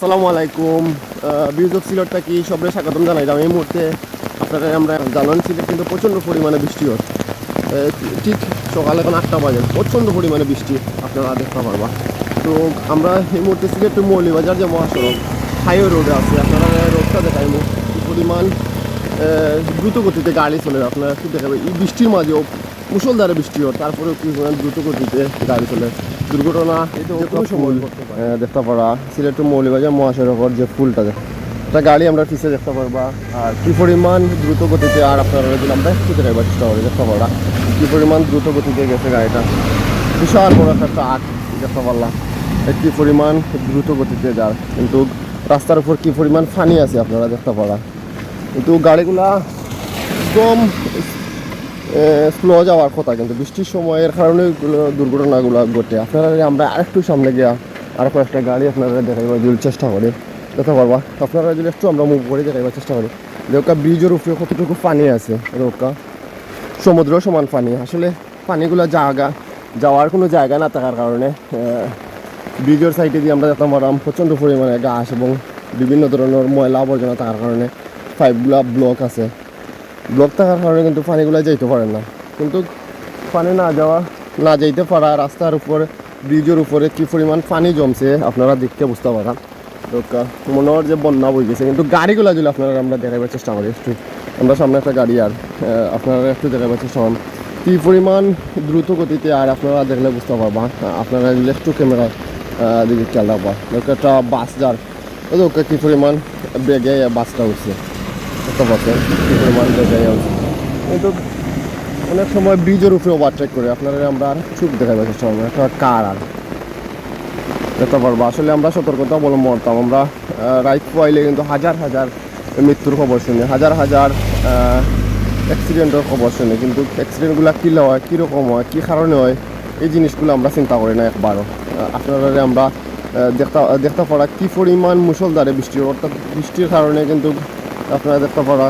আসসালামু আলাইকুম। বিউজ অফ সিলেট থাকি সবরে স্বাগতম জানাইলাম এই মুহূর্তে আপনারা আমরা জানান সিলেট কিন্তু প্রচণ্ড পরিমাণে বৃষ্টি হয় ঠিক সকাল এখন আটটা বাজে। প্রচণ্ড পরিমাণে বৃষ্টি আপনারা দেখতে পারবা। তো আমরা এই মুহূর্তে সিলেট টু মৌলিবাজার যে মহাসড়ক, হাইওয়ে রোডে আছে। আপনারা রোডটা দেখাইব পরিমাণ দ্রুত গতিতে গাড়ি চলে, আপনারা একটু দেখাবে। এই বৃষ্টির মাঝেও মুসলধারে বৃষ্টি হয়, তারপরেও কি দ্রুত গতিতে গাড়ি চলে। দুর্ঘটনা যে কোনো সময় আহ, দেখতে পারা। সিলেট টু মৌলিবাজার মহাসড়কের যে ফুলটা একটা গাড়ি আমরা পিছিয়ে দেখতে পারবা। আর কি পরিমাণ দ্রুত গতিতে আর আপনারা যদি আমরা একটু দেখাবার চেষ্টা করি দেখতে পারা। কি পরিমাণ দ্রুত গতিতে গেছে গাড়িটা? বিশাল বড় একটা ট্রাক দেখতে পারলাম কি পরিমাণ দ্রুত গতিতে যার। কিন্তু রাস্তার উপর কি পরিমাণ ফানি আছে আপনারা দেখতে পারা। কিন্তু গাড়িগুলা একদম স্লো যাওয়ার কথা, কিন্তু বৃষ্টির সময়ের কারণে দুর্ঘটনাগুলো ঘটে। আপনারা আমরা আরেকটু সামনে গিয়া আর কয়েকটা গাড়ি আপনারা দেখাইবার যদি চেষ্টা করি দেখতে পারবা আপনারা যদি একটু আমরা মুভ করে দেখাইবার চেষ্টা করি দেখা ব্রিজের উপরে কতটুকু পানি আছে রোকা সমুদ্র সমান পানি। আসলে পানিগুলো জায়গা যাওয়ার কোনো জায়গা না থাকার কারণে ব্রিজের সাইডে দিয়ে আমরা যেতাম পারলাম প্রচণ্ড পরিমাণে গাছ এবং বিভিন্ন ধরনের ময়লা আবর্জনা থাকার কারণে পাইপগুলা ব্লক আছে। ব্লক থাকার কারণে কিন্তু পানিগুলো যাইতে পারে না। কিন্তু পানি না যাওয়া, না যাইতে পারা রাস্তার উপরে, ব্রিজের উপরে কি পরিমাণ পানি জমছে আপনারা দেখতে বুঝতে পারেন মনে হয় যে বন্যা বই গেছে। কিন্তু গাড়িগুলো যদি আপনারা আমরা দেখাবার চেষ্টা করি একটু। আমরা সামনে একটা গাড়ি আর আপনারা একটু দেখাবার চেষ্টা করেন কি পরিমাণ দ্রুত গতিতে আর আপনারা দেখলে বুঝতে পারবা। আপনারা যদি একটু ক্যামেরা দিকে খেয়াল রাখবা। একটা বাস যার ওদের কি পরিমাণ বেগে বাসটা উঠছে। কিন্তু অনেক সময় ব্রিজের উপরে ওভারটেক করে, আপনারা আমরা আর চুপ দেখাবার চেষ্টা করব একটা কার আর? দেখতে পারব, আসলে আমরা সতর্কতা অবলম্বন করতাম, আমরা রাইট পাইলে কিন্তু হাজার হাজার মৃত্যুর খবর শুনি, হাজার হাজার অ্যাক্সিডেন্টের খবর শুনি, কিন্তু অ্যাক্সিডেন্টগুলো কী হয় কীরকম হয়, কী কারণে হয়, এই জিনিসগুলো আমরা চিন্তা করি না একবারও। আপনারা আমরা দেখতে দেখতে পারা কী পরিমাণ মুসলধারে বৃষ্টি, অর্থাৎ বৃষ্টির কারণে কিন্তু আপনারা দেখতে পারা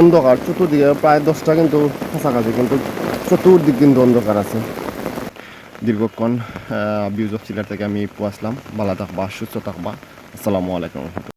অন্ধকার, চতুর্দিকে প্রায় দশটা কিন্তু কাছাকাছি, কিন্তু চতুর্দিক কিন্তু অন্ধকার আছে। দীর্ঘক্ষণ বিউজ অফ থেকে আমি পৌঁছলাম ভালো থাকবা, সুস্থ থাকবা। আসসালামু আলাইকুম।